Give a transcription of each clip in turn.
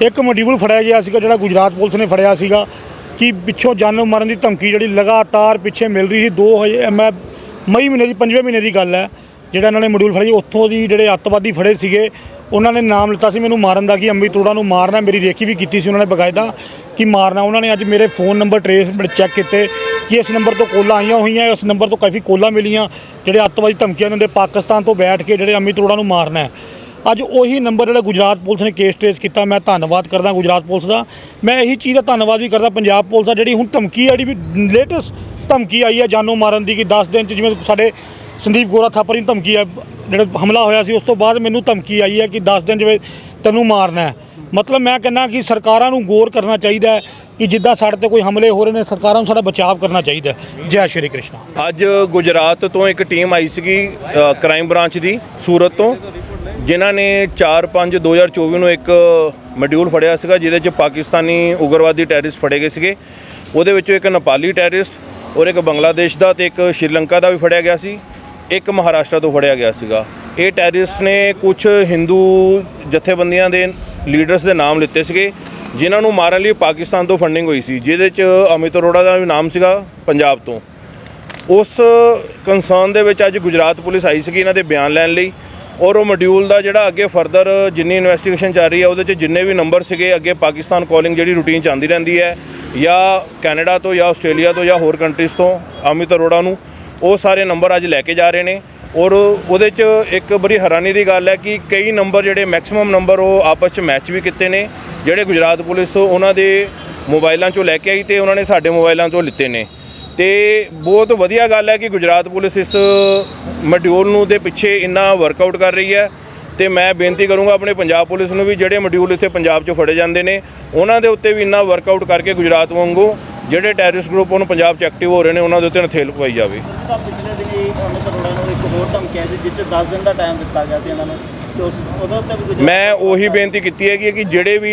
ਇੱਕ ਮੋਡਿਊਲ ਫੜਿਆ ਗਿਆ ਸੀਗਾ ਜਿਹੜਾ ਗੁਜਰਾਤ ਪੁਲਿਸ ਨੇ ਫੜਿਆ ਸੀਗਾ ਕਿ ਪਿੱਛੋਂ ਜਾਨੋਂ ਮਾਰਨ ਦੀ ਧਮਕੀ ਜਿਹੜੀ ਲਗਾਤਾਰ ਪਿੱਛੇ ਮਿਲ ਰਹੀ ਸੀ 2000 ਮੈਂ ਮਈ ਮਹੀਨੇ ਦੀ, ਪੰਜਵੇਂ ਮਹੀਨੇ ਦੀ ਗੱਲ ਹੈ, ਜਿਹੜਾ ਇਹਨਾਂ ਨੇ ਮੋਡਿਊਲ ਫੜਿਆ ਉੱਥੋਂ ਦੀ ਜਿਹੜੇ ਅੱਤਵਾਦੀ ਫੜੇ ਸੀਗੇ, ਉਹਨਾਂ ਨੇ ਨਾਮ ਲਿੱਤਾ ਸੀ ਮੈਨੂੰ ਮਾਰਨ ਦਾ ਕਿ ਅੰਮੀ ਤੋੜਾ ਨੂੰ ਮਾਰਨਾ ਮੇਰੀ ਰੇਖੀ ਵੀ ਕੀਤੀ ਸੀ ਉਹਨਾਂ ਨੇ ਬਕਾਇਦਾ ਕਿ ਮਾਰਨਾ, ਉਹਨਾਂ ਨੇ ਅੱਜ ਮੇਰੇ ਫੋਨ ਨੰਬਰ ਟਰੇਸ ਚੈੱਕ ਕੀਤੇ ਕਿ ਇਸ ਨੰਬਰ ਤੋਂ ਕੋਲਾਂ ਆਈਆਂ ਹੋਈਆਂ, ਇਸ ਨੰਬਰ ਤੋਂ ਕਾਫੀ ਕੋਲਾਂ ਮਿਲੀਆਂ, ਜਿਹੜੇ ਅੱਤਵਾਦੀ ਧਮਕੀਆਂ ਦਿੰਦੇ ਪਾਕਿਸਤਾਨ ਤੋਂ ਬੈਠ ਕੇ ਜਿਹੜੇ ਅੰਮੀ ਤੋੜਾ ਨੂੰ ਮਾਰਨਾ ਹੈ। ਅੱਜ ਉਹੀ ਨੰਬਰ ਜਿਹੜਾ ਗੁਜਰਾਤ ਪੁਲਿਸ ਨੇ ਕੇਸ ਟ੍ਰੇਸ ਕੀਤਾ, ਮੈਂ ਧੰਨਵਾਦ ਕਰਦਾ ਗੁਜਰਾਤ ਪੁਲਿਸ ਦਾ। ਮੈਂ ਇਹੀ ਚੀਜ਼ ਦਾ ਧੰਨਵਾਦ ਵੀ ਕਰਦਾ ਪੰਜਾਬ ਪੁਲਿਸ ਦਾ, ਜਿਹੜੀ ਹੁਣ ਧਮਕੀ ਆ ਜਿਹੜੀ ਵੀ ਲੇਟੈਸਟ ਧਮਕੀ ਆਈ ਹੈ ਜਾਨੋਂ ਮਾਰਨ ਦੀ ਕਿ 10 ਦਿਨ ਚ ਜਿਵੇਂ ਸਾਡੇ ਸੰਦੀਪ ਗੋਰਾ ਥਾਪਰ ਦੀ ਧਮਕੀ ਆ, ਜਿਹੜਾ ਹਮਲਾ ਹੋਇਆ ਸੀ, ਉਸ ਤੋਂ ਬਾਅਦ ਮੈਨੂੰ ਧਮਕੀ ਆਈ ਹੈ ਕਿ 10 ਦਿਨ ਜਿਵੇਂ ਤੈਨੂੰ ਮਾਰਨਾ ਹੈ। ਮਤਲਬ ਮੈਂ ਕਹਿੰਦਾ ਕਿ ਸਰਕਾਰਾਂ ਨੂੰ ਗੌਰ ਕਰਨਾ ਚਾਹੀਦਾ ਹੈ ਕਿ ਜਿੱਦਾਂ ਸਾਡੇ ਤੇ ਕੋਈ ਹਮਲੇ ਹੋ ਰਹੇ ਨੇ, ਸਰਕਾਰਾਂ ਨੂੰ ਸਾਡਾ ਬਚਾਅ ਕਰਨਾ ਚਾਹੀਦਾ ਜੈ ਸ਼੍ਰੀ ਕ੍ਰਿਸ਼ਨ। ਅੱਜ ਗੁਜਰਾਤ ਤੋਂ ਇੱਕ ਟੀਮ ਆਈ ਸੀਗੀ ਕ੍ਰਾਈਮ ਬ੍ਰਾਂਚ ਦੀ, ਸੂਰਤ ਤੋਂ। ਜਿਨ੍ਹਾਂ ਨੇ 4-5-2024 ਨੂੰ ਇੱਕ ਮੋਡਿਊਲ ਫੜਿਆ ਸੀਗਾ, ਜਿਹਦੇ 'ਚ ਪਾਕਿਸਤਾਨੀ ਉਗਰਵਾਦੀ ਟੈਰਰਿਸਟ ਫੜੇ ਗਏ ਸੀਗੇ। ਉਹਦੇ ਵਿੱਚੋਂ ਇੱਕ ਨੇਪਾਲੀ ਟੈਰਰਿਸਟ ਔਰ ਇੱਕ ਬੰਗਲਾਦੇਸ਼ ਦਾ ਤੇ ਇੱਕ ਸ਼੍ਰੀਲੰਕਾ ਦਾ ਵੀ ਫੜਿਆ ਗਿਆ ਸੀ। ਇੱਕ ਮਹਾਰਾਸ਼ਟਰ ਤੋਂ ਫੜਿਆ ਗਿਆ ਸੀਗਾ। ਇਹ ਟੈਰਰਿਸਟ ਨੇ ਕੁਝ ਹਿੰਦੂ ਜਥੇਬੰਦੀਆਂ ਦੇ ਲੀਡਰਸ ਦੇ ਨਾਮ ਲਿੱਤੇ ਸੀਗੇ, ਜਿਨ੍ਹਾਂ ਨੂੰ ਮਾਰਨ ਲਈ ਪਾਕਿਸਤਾਨ ਤੋਂ ਫੰਡਿੰਗ ਹੋਈ ਸੀ, ਜਿਹਦੇ 'ਚ ਅਮਿਤ ਅਰੋੜਾ ਦਾ ਵੀ ਨਾਮ ਸੀਗਾ, ਪੰਜਾਬ ਤੋਂ। ਉਸ ਕੰਸਰਨ ਦੇ ਵਿੱਚ ਅੱਜ ਗੁਜਰਾਤ ਪੁਲਿਸ ਆਈ ਸੀਗੀ ਇਹਨਾਂ ਦੇ ਬਿਆਨ ਲੈਣ ਲਈ। ਔਰ ਉਹ ਮੋਡਿਊਲ ਦਾ ਜਿਹੜਾ ਅੱਗੇ ਫਰਦਰ ਜਿੰਨੀ ਇਨਵੈਸਟੀਗੇਸ਼ਨ ਚੱਲ ਰਹੀ ਹੈ, ਉਹਦੇ 'ਚ ਜਿੰਨੇ ਵੀ ਨੰਬਰ ਸੀਗੇ, ਅੱਗੇ ਪਾਕਿਸਤਾਨ ਕਾਲਿੰਗ ਜਿਹੜੀ ਰੂਟੀਨ ਚ ਆਉਂਦੀ ਰਹਿੰਦੀ ਹੈ, ਜਾਂ ਕੈਨੇਡਾ ਤੋਂ, ਜਾਂ ਆਸਟ੍ਰੇਲੀਆ ਤੋਂ, ਜਾਂ ਹੋਰ ਕੰਟਰੀਜ਼ ਤੋਂ, ਅਮਿਤ ਅਰੋੜਾ ਨੂੰ, ਉਹ ਸਾਰੇ ਨੰਬਰ ਅੱਜ ਲੈ ਕੇ ਜਾ ਰਹੇ ਨੇ। ਔਰ ਉਹਦੇ 'ਚ ਇੱਕ ਬੜੀ ਹੈਰਾਨੀ ਦੀ ਗੱਲ ਹੈ ਕਿ ਕਈ ਨੰਬਰ ਜਿਹੜੇ ਮੈਕਸਿਮਮ ਨੰਬਰ ਉਹ ਆਪਸ 'ਚ ਮੈਚ ਵੀ ਕੀਤੇ ਨੇ, ਜਿਹੜੇ ਗੁਜਰਾਤ ਪੁਲਿਸ ਉਹਨਾਂ ਦੇ ਮੋਬਾਈਲਾਂ 'ਚੋਂ ਲੈ ਕੇ ਆਈ ਤੇ ਉਹਨਾਂ ਨੇ ਸਾਡੇ ਮੋਬਾਈਲਾਂ 'ਚੋਂ ਲਿੱਤੇ ਨੇ। ਤੇ ਬਹੁਤ ਵਧੀਆ ਗੱਲ ਹੈ ਕਿ ਗੁਜਰਾਤ ਪੁਲਿਸ ਇਸ ਮੋਡਿਊਲ ਨੂੰ ਦੇ ਪਿੱਛੇ ਇੰਨਾ ਵਰਕਆਊਟ ਕਰ ਰਹੀ ਹੈ ਤੇ ਮੈਂ ਬੇਨਤੀ ਕਰੂੰਗਾ ਆਪਣੇ ਪੰਜਾਬ ਪੁਲਿਸ ਨੂੰ ਵੀ ਜਿਹੜੇ ਮੋਡਿਊਲ ਇੱਥੇ ਪੰਜਾਬ 'ਚ ਫੜੇ ਜਾਂਦੇ ਨੇ, ਉਹਨਾਂ ਦੇ ਉੱਤੇ ਵੀ ਇੰਨਾ ਵਰਕਆਊਟ ਕਰਕੇ ਗੁਜਰਾਤ ਵਾਂਗੂ ਜਿਹੜੇ ਟੈਰਰਿਸਟ ਗਰੁੱਪ ਉਹਨੂੰ ਪੰਜਾਬ 'ਚ ਐਕਟਿਵ ਹੋ ਰਹੇ ਨੇ, ਉਹਨਾਂ ਦੇ ਉੱਤੇ ਨਥੇਲ ਪਵਾਈ ਜਾਵੇ। ਸਾਹਿਬ ਪਿਛਲੇ ਦਿਨੀ ਅਮਿਤ ਅਰੋੜਾ ਨੂੰ ਇੱਕ ਹੋਰ ਧਮਕੀ ਆਈ ਸੀ, ਜਿਸ 'ਚ 10 ਦਿਨ ਦਾ ਟਾਈਮ ਦਿੱਤਾ ਗਿਆ ਸੀ ਇਹਨਾਂ ਨੂੰ। ਮੈਂ ਉਹੀ ਬੇਨਤੀ ਕੀਤੀ ਹੈ ਕਿ ਜਿਹੜੇ ਵੀ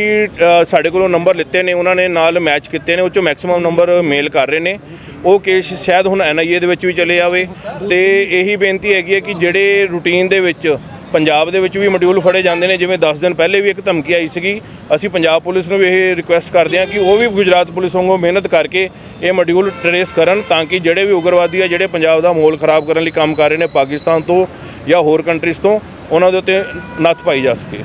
ਸਾਡੇ ਕੋਲੋਂ ਨੰਬਰ ਲਿੱਤੇ ਨੇ ਉਹਨਾਂ ਨੇ ਨਾਲ ਮੈਚ ਕੀਤੇ ਨੇ ਉਹ ਚੋਂ ਮੈਕਸਿਮਮ ਨੰਬਰ ਮੇਲ ਕਰ ਰਹੇ ਨੇ। ਉਹ ਕੇਸ ਸ਼ਾਇਦ ਹੁਣ ਐਨਆਈਏ ਦੇ ਵਿੱਚ ਵੀ ਚਲੇ ਜਾਵੇ। ਤੇ ਇਹੀ ਬੇਨਤੀ ਹੈਗੀ ਹੈ ਕਿ ਜਿਹੜੇ ਰੂਟੀਨ ਦੇ ਵਿੱਚ ਪੰਜਾਬ ਦੇ ਵਿੱਚ ਵੀ ਮੋਡਿਊਲ ਫੜੇ ਜਾਂਦੇ ਨੇ ਜਿਵੇਂ 10 ਦਿਨ ਪਹਿਲੇ ਵੀ ਇੱਕ ਧਮਕੀ ਆਈ ਸੀਗੀ ਅਸੀਂ ਪੰਜਾਬ ਪੁਲਿਸ ਨੂੰ ਵੀ ਇਹ ਰਿਕੁਐਸਟ ਕਰਦੇ ਹਾਂ ਕਿ ਉਹ ਵੀ ਗੁਜਰਾਤ ਪੁਲਿਸ ਵਾਂਗੂ ਮਿਹਨਤ ਕਰਕੇ ਇਹ ਮੋਡਿਊਲ ਟਰੇਸ ਕਰਨ ਤਾਂ ਕਿ ਜਿਹੜੇ ਵੀ ਉਗਰਵਾਦੀ ਆ ਜਿਹੜੇ ਪੰਜਾਬ ਦਾ ਮਾਹੌਲ ਖਰਾਬ ਕਰਨ ਲਈ ਕੰਮ ਕਰ ਰਹੇ ਨੇ ਪਾਕਿਸਤਾਨ ਤੋਂ ਜਾਂ ਹੋਰ ਕੰਟਰੀਜ਼ ਤੋਂ ਉਹਨਾਂ ਦੇ ਉੱਤੇ ਨੱਥ ਪਾਈ ਜਾ ਸਕੇ।